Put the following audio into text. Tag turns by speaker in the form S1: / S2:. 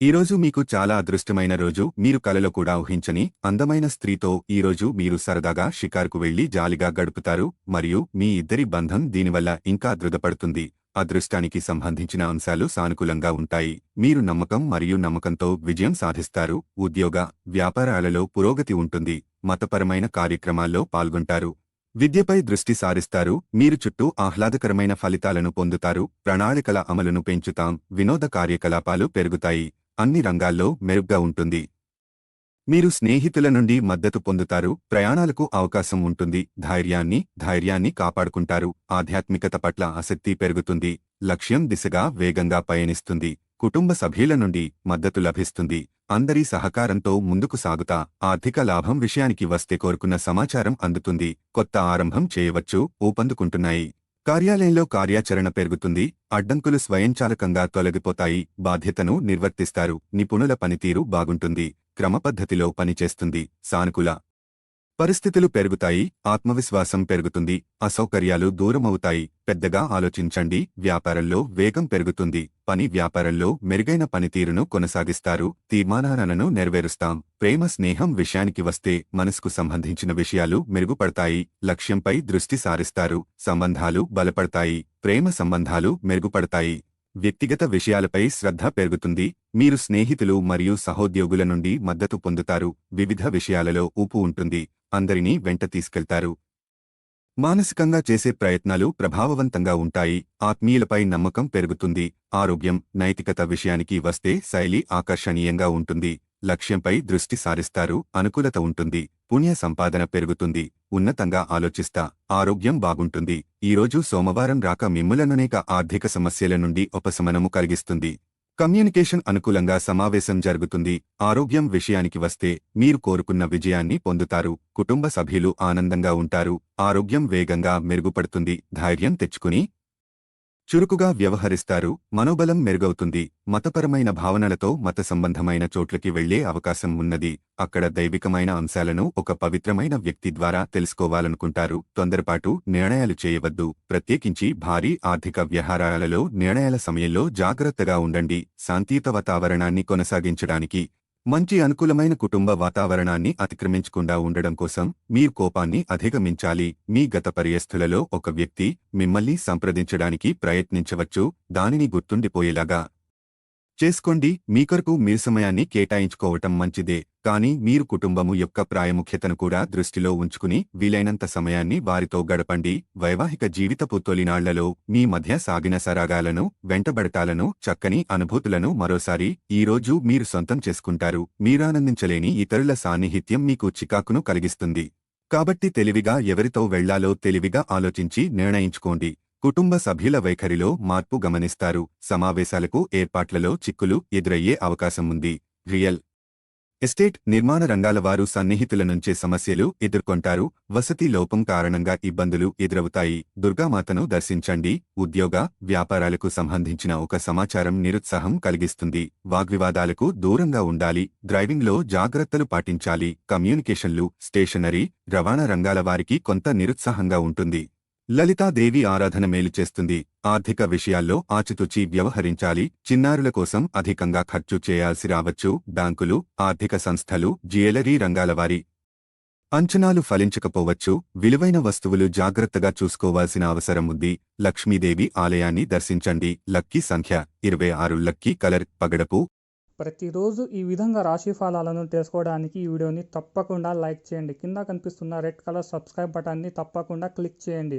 S1: ఈరోజు మీకు చాలా అదృష్టమైన రోజు. మీరు కలలో కూడా ఊహించని అందమైన స్త్రీతో ఈ రోజు మీరు సరదాగా షికారుకు వెళ్ళి జాలిగా గడుపుతారు. మరియు మీ ఇద్దరి బంధం దీనివల్ల ఇంకా దృఢపడుతుంది. అదృష్టానికి సంబంధించిన అంశాలు సానుకూలంగా ఉంటాయి. మీరు నమ్మకం మరియు నమ్మకంతో విజయం సాధిస్తారు. ఉద్యోగ వ్యాపారాలలో పురోగతి ఉంటుంది. మతపరమైన కార్యక్రమాల్లో పాల్గొంటారు. విద్యపై దృష్టి సారిస్తారు. మీరు చుట్టూ ఆహ్లాదకరమైన ఫలితాలను పొందుతారు. ప్రణాళికల అమలును పెంచుతాం. వినోద కార్యకలాపాలు పెరుగుతాయి. అన్ని రంగాల్లో మెరుగ్గా ఉంటుంది. మీరు స్నేహితుల నుండి మద్దతు పొందుతారు ప్రయాణాలకు అవకాశం ఉంటుంది ధైర్యాన్ని ధైర్యాన్ని కాపాడుకుంటారు ఆధ్యాత్మికత పట్ల ఆసక్తి పెరుగుతుంది లక్ష్యం దిశగా వేగంగా పయనిస్తుంది కుటుంబ సభ్యుల నుండి మద్దతు లభిస్తుంది అందరి సహకారంతో ముందుకు సాగుతా ఆర్థిక లాభం విషయానికి వస్తే కోరుకున్న సమాచారం అందుతుంది కొత్త ఆరంభం చేయవచ్చు ఊపందుకుంటున్నాయి కార్యాలయంలో కార్యాచరణ పెరుగుతుంది అడ్డంకులు స్వయంచాలకంగా తొలగిపోతాయి బాధ్యతను నిర్వర్తిస్తారు నిపుణుల పనితీరు బాగుంటుంది క్రమపద్ధతిలో పనిచేస్తుంది సానుకూల పరిస్థితులు పెరుగుతాయి ఆత్మవిశ్వాసం పెరుగుతుంది అసౌకర్యాలు దూరమవుతాయి. పెద్దగా ఆలోచించండి వ్యాపారంలో వేగం పెరుగుతుంది. పని వ్యాపారంలో మెరుగైన పనితీరును కొనసాగిస్తారు. తీర్మానాలను నెరవేరుస్తాం. ప్రేమ స్నేహం విషయానికి వస్తే మనసుకు సంబంధించిన విషయాలు మెరుగుపడతాయి. లక్ష్యంపై దృష్టి సారిస్తారు. సంబంధాలు బలపడతాయి. ప్రేమ సంబంధాలు మెరుగుపడతాయి. వ్యక్తిగత విషయాలపై శ్రద్ధ పెరుగుతుంది. మీరు స్నేహితులు మరియు సహోద్యోగుల నుండి మద్దతు పొందుతారు. వివిధ విషయాలలో ఊపు ఉంటుంది. అందరినీ వెంట తీసుకెళ్తారు. మానసికంగా చేసే ప్రయత్నాలు ప్రభావవంతంగా ఉంటాయి. ఆత్మీయులపై నమ్మకం పెరుగుతుంది. ఆరోగ్యం నైతికత విషయానికి వస్తే శైలి ఆకర్షణీయంగా ఉంటుంది. లక్ష్యంపై దృష్టి సారిస్తారు. అనుకూలత ఉంటుంది. పుణ్య సంపాదన పెరుగుతుంది. ఉన్నతంగా ఆలోచిస్తా. ఆరోగ్యం బాగుంటుంది. ఈరోజు సోమవారం రాక మిమ్ములననేక ఆర్థిక సమస్యల నుండి ఉపశమనము కలిగిస్తుంది. కమ్యూనికేషన్ అనుకూలంగా సమావేశం జరుగుతుంది. ఆరోగ్యం విషయానికి వస్తే మీరు కోరుకున్న విజయాన్ని పొందుతారు. కుటుంబ సభ్యులు ఆనందంగా ఉంటారు. ఆరోగ్యం వేగంగా మెరుగుపడుతుంది. ధైర్యం తెచ్చుకుని చురుకుగా వ్యవహరిస్తారు మనోబలం మెరుగవుతుంది మతపరమైన భావనలతో మత సంబంధమైన చోట్లకి వెళ్ళే అవకాశం ఉన్నది. అక్కడ దైవికమైన అంశాలను ఒక పవిత్రమైన వ్యక్తి ద్వారా తెలుసుకోవాలనుకుంటారు. తొందరపాటు నిర్ణయాలు చేయవద్దు. ప్రత్యేకించి భారీ ఆర్థిక వ్యవహారాలలో నిర్ణయాల సమయంలో జాగ్రత్తగా ఉండండి. శాంతియుత వాతావరణాన్ని కొనసాగించడానికి మంచి అనుకూలమైన కుటుంబ వాతావరణాన్ని అతిక్రమించకుండా ఉండడం కోసం మీరు కోపాన్ని అధిగమించాలి. మీ గత పర్యస్థులలో ఒక వ్యక్తి మిమ్మల్ని సంప్రదించడానికి ప్రయత్నించవచ్చు. దానిని గుర్తుండిపోయేలాగా చేసుకోండి మీ కొరకు మీరు సమయాన్ని కేటాయించుకోవటం మంచిదే కానీ మీరు కుటుంబము యొక్క ప్రాయముఖ్యతను కూడా దృష్టిలో ఉంచుకుని వీలైనంత సమయాన్ని వారితో గడపండి. వైవాహిక జీవితపు తొలినాళ్ళలో మీ మధ్య సాగిన సరాగాలను వెంటబడటాలను చక్కని అనుభూతులను మరోసారి ఈ రోజు మీరు సొంతం చేసుకుంటారు. మీరానందించలేని ఇతరుల సాన్నిహిత్యం మీకు చికాకును కలిగిస్తుంది. కాబట్టి తెలివిగా ఎవరితో వెళ్ళాలో తెలివిగా ఆలోచించి నిర్ణయించుకోండి. కుటుంబ సభ్యుల వైఖరిలో మార్పు గమనిస్తారు. సమావేశాలకు ఏర్పాట్లలో చిక్కులు ఎదురయ్యే అవకాశం ఉంది. రియల్ ఎస్టేట్ నిర్మాణ రంగాల వారు సన్నిహితుల నుంచే సమస్యలు ఎదుర్కొంటారు. వసతి లోపం కారణంగా ఇబ్బందులు ఎదురవుతాయి. దుర్గామాతను దర్శించండి. ఉద్యోగ వ్యాపారాలకు సంబంధించిన ఒక సమాచారం నిరుత్సాహం కలిగిస్తుంది. వాగ్వివాదాలకు దూరంగా ఉండాలి. డ్రైవింగ్లో జాగ్రత్తలు పాటించాలి. కమ్యూనికేషన్లు స్టేషనరీ రవాణా రంగాల వారికి కొంత నిరుత్సాహంగా ఉంటుంది. లలితాదేవి ఆరాధన మేలు చేస్తుంది. ఆర్థిక విషయాల్లో ఆచితూచి వ్యవహరించాలి. చిన్నారుల కోసం అధికంగా ఖర్చు చేయాల్సి రావచ్చు. బ్యాంకులు ఆర్థిక సంస్థలు జ్యువెలరీ రంగాల వారి అంచనాలు ఫలించకపోవచ్చు. విలువైన వస్తువులు జాగ్రత్తగా చూసుకోవాల్సిన అవసరం ఉంది. లక్ష్మీదేవి ఆలయాన్ని దర్శించండి. లక్కీ సంఖ్య ఇరవై ఆరు. లక్కీ కలర్ పగడపు.
S2: ప్రతిరోజు ఈ విధంగా రాశి ఫలాలను తెలుసుకోవడానికి ఈ వీడియోని తప్పకుండా లైక్ చేయండి. కింద కనిపిస్తున్న రెడ్ కలర్ సబ్స్క్రైబ్ బటన్ని తప్పకుండా క్లిక్ చేయండి.